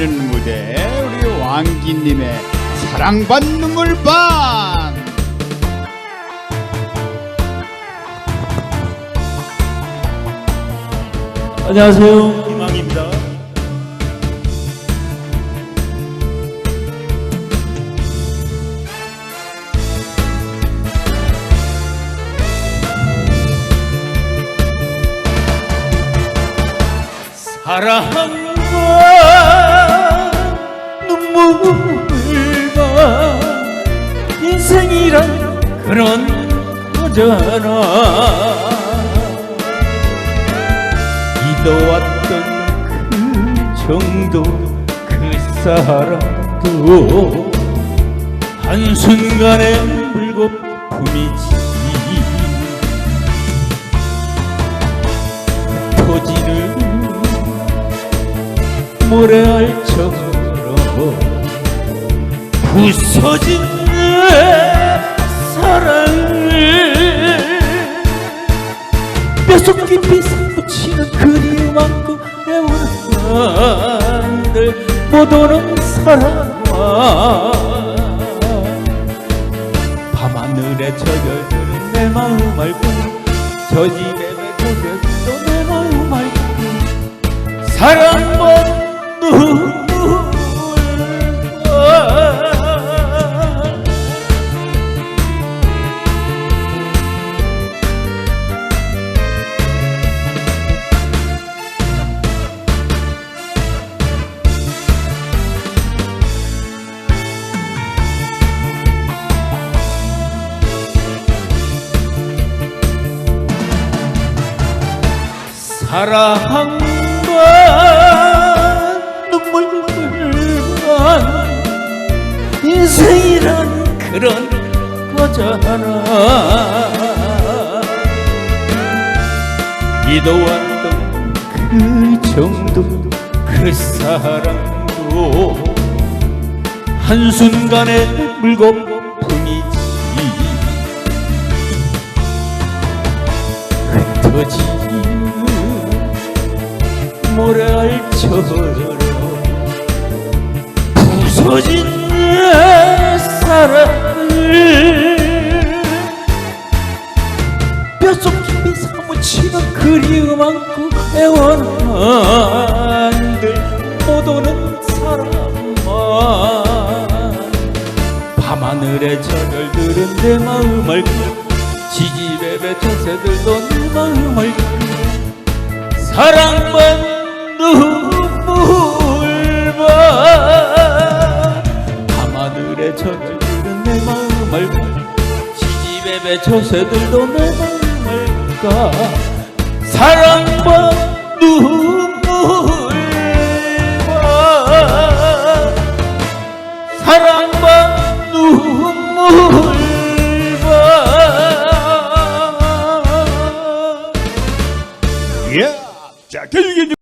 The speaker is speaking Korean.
내리는 무대 우리 왕기님의 사랑받는 물방 안녕하세요. 희망입니다. 사랑과 눈 물과 인생이란 그런 거잖아. 믿어왔던 그 정도 그 사랑도 한순간의 물거품이지. 터지는 모래알처럼 부서진 내 사랑을. 뼛속 깊이 사무치는 그리움만큼 애원한들 못 오는 사랑아 밤하늘에 저절드는 내 마음 알고 저 집에 맺혀졌어 내 마음 알고 사랑만 눈 사랑과 눈물만 인생이란 그런 거잖아 믿어왔던 그 정도 그 사랑도 한순간의 물거품이지. 흩어지는 모래알처럼 부서진 내 사랑을 뼛속 깊이 사무치는 그리움 안고 애원한들 못 오는 사람만. 밤하늘에 저절들은 내 마음 알고 지집에 뱉은 새들도 내 마음 알고 사랑만 눈물만. 밤하늘에 젖들은 내 마음 알고 지집에 맺혀 새들도 내 마음 알까? 사랑만 눈물만 사랑만 눈물만 예. 자, 교육의